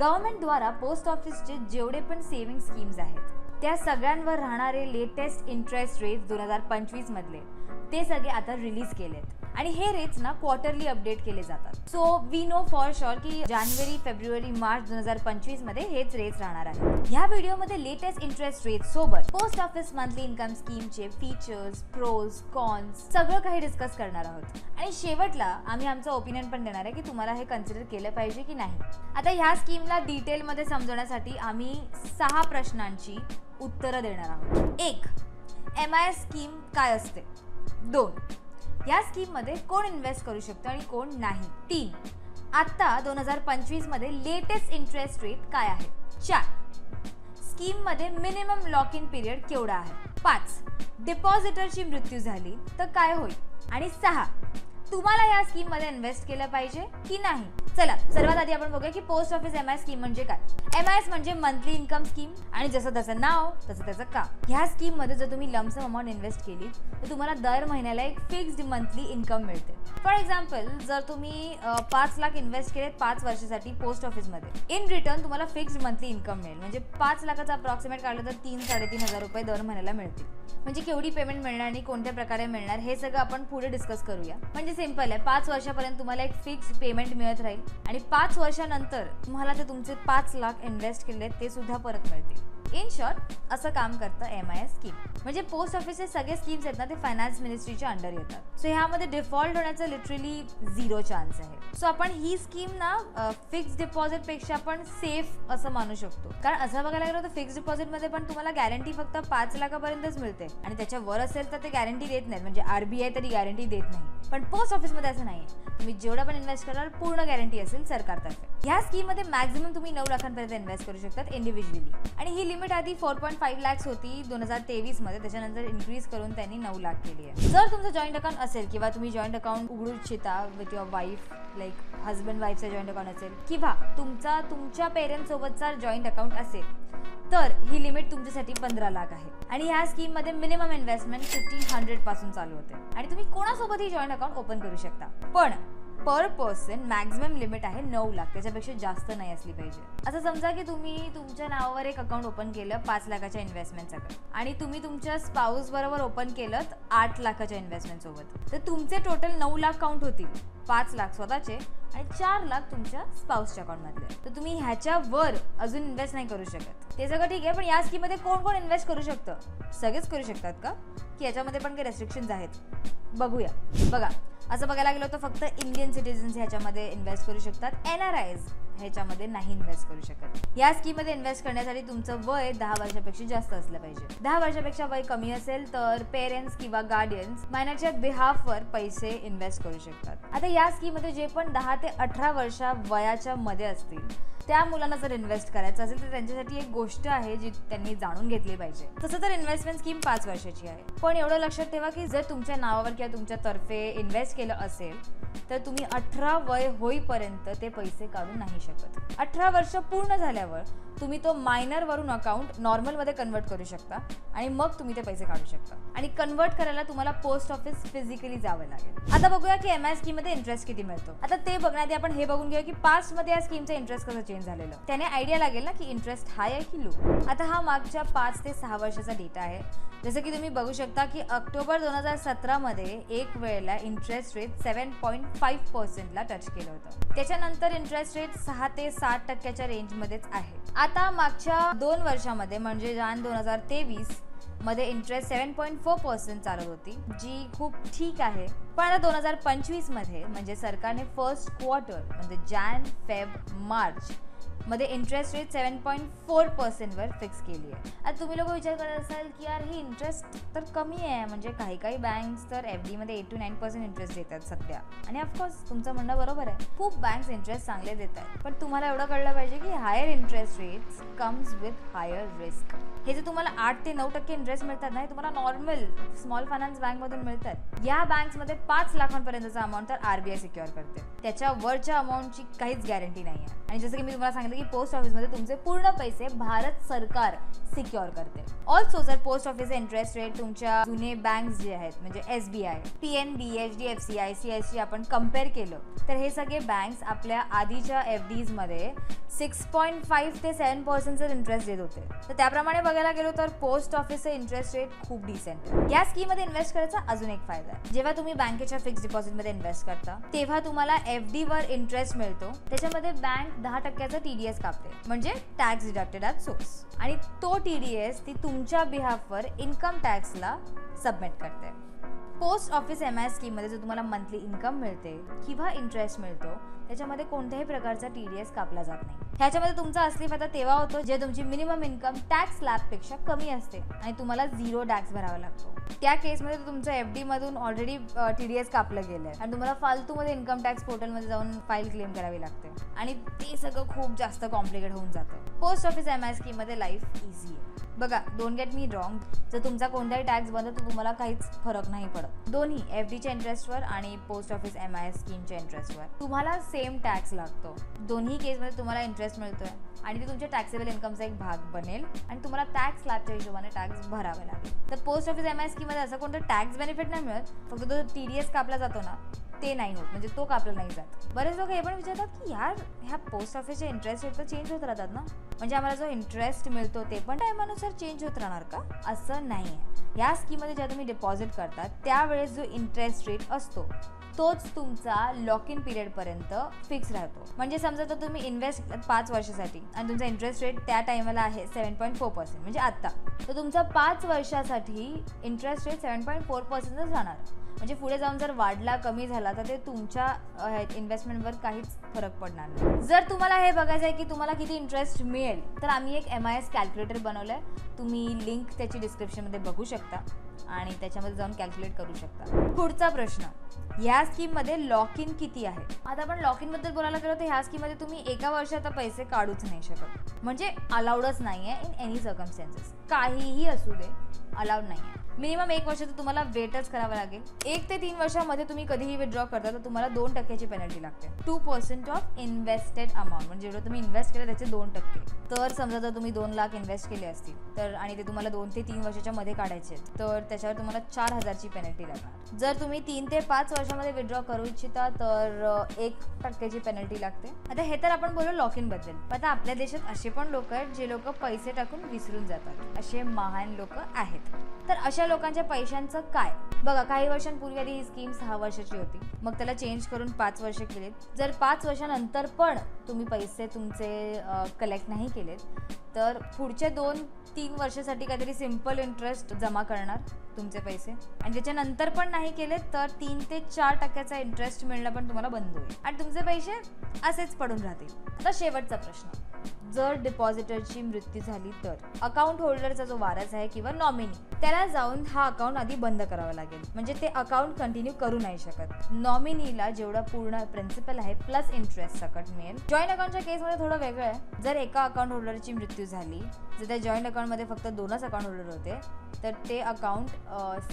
गव्हर्नमेंटद्वारा post ऑफिसचे जेवढे पण सेव्हिंग स्कीम्स आहेत त्या सगळ्यांवर राहणारे लेटेस्ट इंटरेस्ट रेट दोन हजार पंचवीसमधले ते सगळे आता रिलीज केलेत. आणि हे रेट्स ना क्वार्टरली अपडेट केले जातात. So we know for sure की जानेवारी फेब्रुवारी मार्च दोन हजार पंचवीसमध्ये हेच रेट्स राहणार आहेत. ह्या व्हिडिओमध्ये लेटेस्ट इंटरेस्ट रेट सोबत पोस्ट ऑफिस मंथली इन्कम स्कीमचे फीचर्स प्रोज कॉन्स सगळं काही डिस्कस करणार आहोत. आणि शेवटला आम्ही आमचं ओपिनियन पण देणार आहे की तुम्हाला हे कन्सिडर केलं पाहिजे की नाही. आता ह्या स्कीमला डिटेलमध्ये समजवण्यासाठी आम्ही सहा प्रश्नांची उत्तरं देणार आहोत. एक एम आय स्कीम काय असते? दोन या स्कीममध्ये कोण इन्व्हेस्ट करू शकतो आणि कोण नाही? तीन. आत्ता दोन हजार पंचवीसमध्ये लेटेस्ट इंटरेस्ट रेट काय आहे? चार. स्कीममध्ये मिनिमम लॉक इन पिरियड केवढा आहे? पाच. डिपॉझिटरची मृत्यू झाली तर काय होईल? आणि सहा. तुम्हाला या स्कीममध्ये इन्व्हेस्ट केलं पाहिजे की नाही? चला सर्वात आधी आपण बघूया की post office M I scheme म्हणजे काय? एम आय एस म्हणजे मंथली इन्कम स्कीम आणि जसं त्याचं नाव तसं त्याचं काम. ह्या स्कीममध्ये जर तुम्ही लमसम अमाऊंट इन्व्हेस्ट केली तर तुम्हाला दर महिन्याला एक फिक्स्ड मंथली इन्कम मिळते. फॉर एक्झाम्पल जर तुम्ही पाच लाख इन्व्हेस्ट केलेत पाच वर्षासाठी पोस्ट ऑफिसमध्ये इन रिटर्न तुम्हाला फिक्स्ड मंथली इन्कम मिळेल. म्हणजे पाच लाखाचा अप्रॉक्सिमेट काढलं तर तीन साडेतीन हजार रुपये दर महिन्याला मिळतील. म्हणजे केवढी पेमेंट मिळणार आणि कोणत्या प्रकारे मिळणार हे सगळं आपण पुढे डिस्कस करूया. म्हणजे सिंपल आहे. पाच वर्षापर्यंत तुम्हाला एक फिक्स पेमेंट मिळत राहील आणि पाच वर्षानंतर तुम्हाला ते तुमचे पाच लाख इन्व्हेस्ट केले ते सुद्धा परत मिळतील. इन शॉर्ट असं काम करतं एम आय एस स्कीम म्हणजे पोस्ट ऑफिसचे सगळे स्कीम्स आहेत ना ते फायनान्स मिनिस्ट्रीच्या अंडर येतात. सो ह्यामध्ये डिफॉल्ट होण्याचं लिटरली झिरो चान्स आहे. सो आपण ही स्कीम ना फिक्स डिपॉझिटपेक्षा आपण सेफ असं मानू शकतो. कारण असं बघायला गेलं तर फिक्स डिपॉझिटमध्ये पण तुम्हाला गॅरंटी फक्त पाच लाखापर्यंतच मिळते. आणि त्याच्या वर असेल तर ते गॅरंटी देत नाहीत. म्हणजे आरबीआय तरी गॅरंटी देत नाही. पण पोस्ट ऑफिसमध्ये असं नाही तुम्ही जेवढा पण इन्व्हेस्ट कराल पूर्ण गॅरंटी असेल सरकारतर्फे. ह्या स्कीममध्ये मॅक्झिमम तुम्ही नऊ लाखांपर्यंत इन्व्हेस्ट करू शकतात इंडिव्हिज्युअली आणि ही लिमिट आधी फोर पॉईंट फाईव्ह लॅक्स होती दोन हजार तेवीसमध्ये त्याच्यानंतर इन्क्रीज करून त्यांनी नऊ लाख केली आहे. जर तुमचं जॉईंट अकाउंट असेल किंवा तुम्ही जॉईंट अकाउंट उघडू इच्छिता with your wife like husband वाईफचा joint account असेल किंवा तुमचा तुमच्या पेरेंट्ससोबतचा जॉईंट अकाउंट असेल तर ही लिमिट तुमच्यासाठी पंधरा लाख आहे. आणि ह्या स्कीममध्ये मिनिमम इन्व्हेस्टमेंट फिफ्टीन हंड्रेडपासून चालू होते. आणि तुम्ही कोणासोबतही जॉईंट अकाउंट ओपन करू शकता. पण पर पर्सन मॅक्झिमम लिमिट आहे नऊ लाख. त्याच्यापेक्षा जास्त नाही असली पाहिजे. असं समजा की तुम्ही तुमच्या नावावर एक अकाउंट ओपन केलं पाच लाखाच्या इन्व्हेस्टमेंट सगळं आणि तुम्ही तुमच्या स्पाऊस बरोबर ओपन केलं आठ लाखाच्या इन्व्हेस्टमेंट सोबत. तर तुमचे टोटल नऊ लाख काउंट होतील. पाच लाख स्वतःचे आणि चार लाख तुमच्या स्पाऊसच्या अकाउंटमधले तर तुम्ही ह्याच्यावर अजून इन्व्हेस्ट नाही करू शकत. ते सगळं ठीक आहे पण या स्कीममध्ये कोण कोण इन्व्हेस्ट करू शकतं? सगळेच करू शकतात का? की याच्यामध्ये पण काही रेस्ट्रिक्शन्स आहेत. बघूया. बघा असं बघायला गेलं तर फक्त इंडियन सिटीजन्स ह्याच्यामध्ये इन्व्हेस्ट करू शकतात. एन आर आयज ह्याच्यामध्ये नाही इन्व्हेस्ट करू शकत. या स्कीममध्ये इन्व्हेस्ट करण्यासाठी तुमचं वय दहा वर्षापेक्षा जास्त असलं पाहिजे. दहा वर्षापेक्षा वय कमी असेल तर पेरेंट्स किंवा गार्डियन्स मायनरच्या बिहाफवर पैसे इन्व्हेस्ट करू शकतात. आता या स्कीममध्ये जे पण दहा ते अठरा वर्षा वयाच्या मध्ये असतील त्या मुलांना जर इन्व्हेस्ट करायचं असेल तर त्यांच्यासाठी एक गोष्ट आहे जी त्यांनी जाणून घेतली पाहिजे. तसं तर इन्व्हेस्टमेंट स्कीम पाच वर्षाची आहे. पण एवढं लक्षात ठेवा की जर तुमच्या नावावर किंवा तुमच्या तर्फे इन्व्हेस्ट केलं असेल तर तुम्ही अठरा वय होईपर्यंत ते पैसे काढू नाही शकत. अठरा वर्ष पूर्ण झाल्यावर तुम्ही तो मायनरवरून अकाउंट नॉर्मलमध्ये कन्वर्ट करू शकता आणि मग तुम्ही ते पैसे काढू शकता. आणि कन्वर्ट करायला तुम्हाला पोस्ट ऑफिस फिजिकली जावं लागेल. आता बघूया की एम आय स्कीममध्ये इंटरेस्ट किती मिळतो. आता ते बघण्याआधी आपण हे बघून घेऊया की पास्टमध्ये या स्कीमचं इंटरेस्ट कसं चेंज झालेलं. त्याने आयडिया लागेल ना की इंटरेस्ट हाय आहे की लो आता हा मागच्या पाच ते सहा वर्षाचा डेटा आहे. जसं की तुम्ही बघू शकता की ऑक्टोबर दोन हजार सतरामध्ये एक वेळेला interest rate seven point five पर्सेंटला touch केलं होतं. त्याच्यानंतर इंटरेस्ट रेट सहा ते सात टक्क्याच्या रेंजमध्येच आहे. आता मागच्या दोन वर्षामध्ये म्हणजे जान दोन हजार तेवीसमध्ये interest seven point four percent चालत होती जी खूप ठीक आहे. पण आता दोन हजार पंचवीसमध्ये म्हणजे सरकारने फर्स्ट क्वार्टर म्हणजे जॅन फेब मार्च मध्ये interest rate seven point four पर्सेंटवर fix केली आहे. आता तुम्ही लोक विचार करत असाल की यार ही इंटरेस्ट तर कमी आहे. म्हणजे काही काही बँक्स तर एफ डीमध्ये eight to nine percent interest देतात सध्या. आणि ऑफकोर्स तुमचं म्हणणं बरोबर आहे. खूप बँक्स इंटरेस्ट चांगले देत पण तुम्हाला एवढं कळलं पाहिजे की higher interest rates comes with higher risk हे जे तुम्हाला आठ ते नऊ टक्के इंटरेस्ट मिळतात ना हे तुम्हाला नॉर्मल स्मॉल फायनान्स बँकमधून मिळतात. या बँक्समध्ये पाच लाखांपर्यंतचा अमाऊंट तर आरबीआय सिक्युअर करते. त्याच्या वरच्या अमाऊंटची काहीच गॅरंटी नाही आहे. आणि जसं की मी तुम्हाला सांगितलं की पोस्ट ऑफिसमध्ये तुमचे पूर्ण पैसे भारत सरकार सिक्युअर करते. ऑल्सो जर पोस्ट ऑफिसचे इंटरेस्ट रेट तुमच्या जुने बँक्स जे आहेत म्हणजे S B I P N B H D F C I C I C आपण कंपेअर केलं तर हे सगळे बँक्स आपल्या आधीच्या एफ डीजमध्ये सिक्स पॉईंट फाईव्ह ते सेवन पर्सेंटचं इंटरेस्ट देत होते. तर त्याप्रमाणे बघायला गेलो तर पोस्ट ऑफिसचं इंटरेस्ट रेट खूप डिसेंट या स्कीममध्ये इन्व्हेस्ट करायचा अजून एक फायदा आहे. जेव्हा तुम्ही बँकेच्या फिक्स डिपॉझिटमध्ये इन्व्हेस्ट करता तेव्हा तुम्हाला एफ वर इंटरेस्ट मिळतो. त्याच्यामध्ये बँक दहा टक्क्याचा टीडीएस कापते. म्हणजे टॅक्स डिडक्टेड ॲट सोर्स आणि तो टीडीएस ती तुमच्या बिहाफवर इन्कम टॅक्सला सबमिट करते. पोस्ट ऑफिस एम आय स्कीममध्ये जो तुम्हाला मंथली इन्कम मिळते किंवा इंटरेस्ट मिळतो त्याच्यामध्ये कोणत्याही प्रकारचा टी डी एस कापला जात नाही. ह्याच्यामध्ये तुमचा असली फायदा तेव्हा होतो जे तुमची मिनिमम इन्कम टॅक्स स्लॅबपेक्षा कमी असते आणि तुम्हाला झिरो टॅक्स भरावा लागतो. त्या केसमध्ये तुमच्या एफ डीमधून ऑलरेडी टी डी एस कापलं गेलं आहे आणि तुम्हाला फालतूमध्ये इन्कम टॅक्स पोर्टलमध्ये जाऊन फाईल क्लेम करावी लागते. आणि ते सगळं खूप जास्त कॉम्प्लिकेट होऊन जातं. पोस्ट ऑफिस एम आय स्कीममध्ये लाईफ इझी आहे. बघा डोंट गेट मी रॉंग जर तुमचा कोणताही टॅक्स बनतो तर तुम्हाला काहीच फरक नाही पडत. दोन्ही एफ डीच्या इंटरेस्टवर आणि पोस्ट ऑफिस एम आय स्कीमच्या इंटरेस्टवर तुम्हाला सेम टॅक्स लागतो. दोन्ही केसमध्ये तुम्हाला इंटरेस्ट मिळतोय. आणि ते तुमच्या टॅक्सेबल इन्कमचा एक भाग बनेल. आणि तुम्हाला टॅक्स स्लॅबच्या हिशोबाने टॅक्स भरावे लागेल. तर पोस्ट ऑफिस एम आय स्कीममध्ये असं कोणतं टॅक्स बेनिफिट नाही मिळत. फक्त तो टी डी एस कापला जातो ना. ते नाही होत. म्हणजे तो कापला नाही जात. बरेच लोक हे पण विचारतात की यार ह्या पोस्ट ऑफिसच्या इंटरेस्ट रेट तर चेंज होत राहतात ना? म्हणजे आम्हाला जो इंटरेस्ट मिळतो ते पण टायमानुसार चेंज होत राहणार का? असं नाही आहे या स्कीममध्ये जेव्हा तुम्ही डिपॉझिट करतात त्यावेळेस जो इंटरेस्ट रेट असतो तोच तुमचा लॉक इन पिरियडपर्यंत फिक्स राहतो. म्हणजे समजा तर तुम्ही इन्व्हेस्ट पाच वर्षासाठी आणि तुमचा इंटरेस्ट रेट त्या टायमाला आहे सेवन पॉईंट फोर पर्सेंट म्हणजे आत्ता. तर तुमचा पाच वर्षासाठी interest rate seven point four पर्सेंटच राहणार. म्हणजे पुढे जाऊन जर वाढला कमी झाला तर ते तुमच्या इन्व्हेस्टमेंटवर काहीच फरक पडणार नाही. जर तुम्हाला हे बघायचं आहे की तुम्हाला किती इंटरेस्ट मिळेल तर आम्ही एक एम आय एस कॅल्क्युलेटर बनवलं आहे तुम्ही लिंक त्याची डिस्क्रिप्शनमध्ये बघू शकता. आणि त्याच्यामध्ये जाऊन कॅल्क्युलेट करू शकता. पुढचा प्रश्न ह्या स्कीममध्ये लॉक इन किती आहे? आता आपण लॉक इनबद्दल बोलायला गेलो तर ह्या स्कीममध्ये तुम्ही एका वर्षात पैसे काढूच नाही शकत. म्हणजे अलाउडच नाही आहे इन एनी सर्कमस्टन्सेस काहीही असू दे अलाउड नाही आहे मिनिमम एक वर्ष तर तुम्हाला वेटच करावं लागेल. एक ते तीन वर्षामध्ये तुम्ही कधीही विड्रॉ करता तर तुम्हाला दोन टक्क्याची पेनल्टी लागते. Two percent of invested amount म्हणजे जेवढं तुम्ही इन्व्हेस्ट केलं त्याचे दोन टक्के. तर समजा जर तुम्ही दोन लाख इन्व्हेस्ट केले असतील तर आणि ते तुम्हाला दोन ते तीन वर्षाच्या मध्ये काढायचे तर त्याच्यावर तुम्हाला चार हजारची पेनल्टी लागणार. जर तुम्ही तीन ते पाच वर्षामध्ये विड्रॉ करू इच्छिता तर एक टक्क्याची पेनल्टी लागते. आता हे तर आपण बोललो लॉक इनबद्दल. पण आता आपल्या देशात असे पण लोक आहेत जे लोक पैसे टाकून विसरून जातात. असे महान लोक आहेत. तर अशा लोकांच्या पैशांचं काय? बघा काही वर्षांपूर्वी आधी ही स्कीम सहा वर्षाची होती. मग त्याला चेंज करून पाच वर्ष केलेत. जर पाच वर्षानंतर पण तुम्ही पैसे तुमचे कलेक्ट नाही केलेत तर पुढच्या दोन तीन वर्षासाठी काहीतरी सिंपल इंटरेस्ट जमा करणार तुमचे पैसे. आणि त्याच्यानंतर पण नाही केले तर तीन ते चार टक्क्याचा इंटरेस्ट मिळणं पण तुम्हाला बंद होईल. आणि तुमचे पैसे असेच पडून राहतील. आता शेवटचा प्रश्न. जर डिपॉझिटरची मृत्यू झाली तर अकाउंट होल्डरचा जो वारस आहे किंवा नॉमिनी त्याला जाऊन हा अकाउंट आधी बंद करावा लागेल. म्हणजे ते अकाउंट कंटिन्यू करू नाही शकत. नॉमिनीला जेवढा पूर्ण प्रिन्सिपल आहे प्लस इंटरेस्ट सकट मिळेल. जॉईंट अकाउंटच्या केसमध्ये थोडं वेगळं आहे. जर एका अकाउंट होल्डरची मृत्यू झाली जर त्या जॉईंट अकाउंटमध्ये फक्त दोनच अकाउंट होल्डर होते तर ते अकाउंट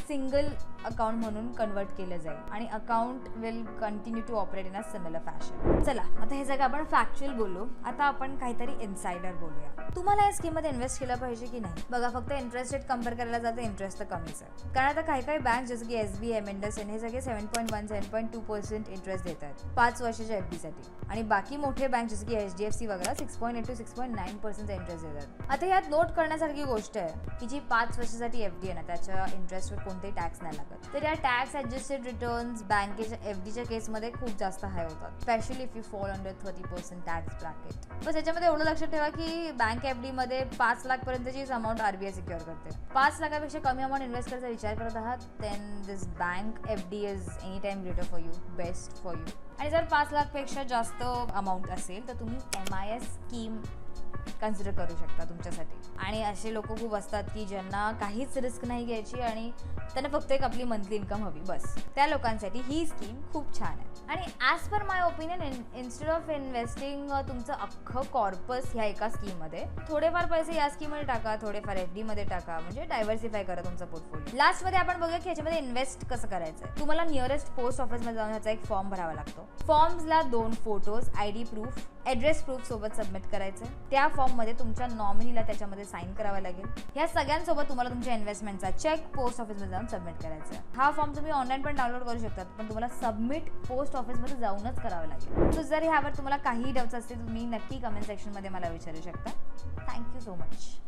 सिंगल अकाउंट म्हणून कन्वर्ट केलं जाईल. आणि account will continue to operate in a similar fashion चला आता हे सगळं आपण फॅक्च्युअल बोलू. आता आपण काहीतरी इन्सायडर बोलूया. तुम्हाला या स्कीममध्ये इन्व्हेस्ट केलं पाहिजे की नाही? बघा फक्त इंटरेस्ट रेट कंपेअर करायला जातं इंटरेस्ट तर कमीच आहे. कारण आता काही काही बँक जसं की एस बी एम एंडस हे सगळे seven point one seven point two percent interest देत आहेत पाच वर्षाच्या एफ डीसाठी आणि बाकी मोठे बँक जसं की एच डी एफ सी वगैरे six point eight two six point nine पर्सेंटचा interest देतात. आता यात नोट करण्यासारखी गोष्ट आहे की जी पाच वर्षासाठी एफ डी आहे ना त्याच्या इंटरेस्टवर कोणतेही टॅक्स नाही लागत. तर या टॅक्स ॲडजस्टेड रिटर्न्स बँकेच्या एफ डीच्या केसमध्ये खूप जास्त हाय होतात. Specially if you fall under thirty percent tax bracket बस याच्यामध्ये एवढं लक्षात ठेवा की बँक एफमध्ये पाच लाखपर्यंतची amount R amount RBI secure करते. पाच लाखापेक्षा कमी अमाऊंट इन्व्हेस्ट करायचा विचार करत आहात then this bank F D is any time greater for you best for you आणि जर पाच लाखपेक्षा जास्त अमाऊंट असेल तर तुम्ही M I S scheme consider करू शकता तुमच्यासाठी. आणि असे लोक खूप असतात की ज्यांना काहीच रिस्क नाही घ्यायची आणि त्यांना फक्त एक आपली मंथली इन्कम हवी बस. त्या लोकांसाठी ही स्कीम खूप छान आहे. आणि as per my opinion instead of investing तुमचं अख्खं कॉर्पस ह्या एका स्कीममध्ये थोडेफार पैसे या स्कीममध्ये टाका थोडेफार एफ डीमध्ये टाका म्हणजे डायव्हर्सिफाय करा तुमचा पोर्टफोलिओ लास्टमध्ये आपण बघूया की ह्याच्यामध्ये इन्व्हेस्ट कसं करायचं आहे तुम्हाला नियरेस्ट पोस्ट ऑफिसमध्ये जाऊन ह्याचा एक फॉर्म भरावा लागतो. फॉर्म्सला दोन photos I D proof address प्रूफसोबत submit करायचं. आहे त्या फॉर्ममध्ये तुमच्या नॉमिनीला त्याच्यामध्ये साईन करावा लागेल. ह्या सगळ्यांसोबत तुम्हाला तुमच्या इन्व्हेस्टमेंटचा चेक पोस्ट ऑफिसमध्ये जाऊन सबमिट करायचा. आहे हा फॉर्म तुम्ही ऑनलाईन पण डाउनलोड करू शकता पण तुम्हाला सबमिट पोस्ट ऑफिसमध्ये जाऊनच करावं लागेल. सो जर ह्यावर तुम्हाला काही डाऊट्स असतील तुम्ही नक्की कमेंट सेक्शनमध्ये मला विचारू शकता. Thank you so much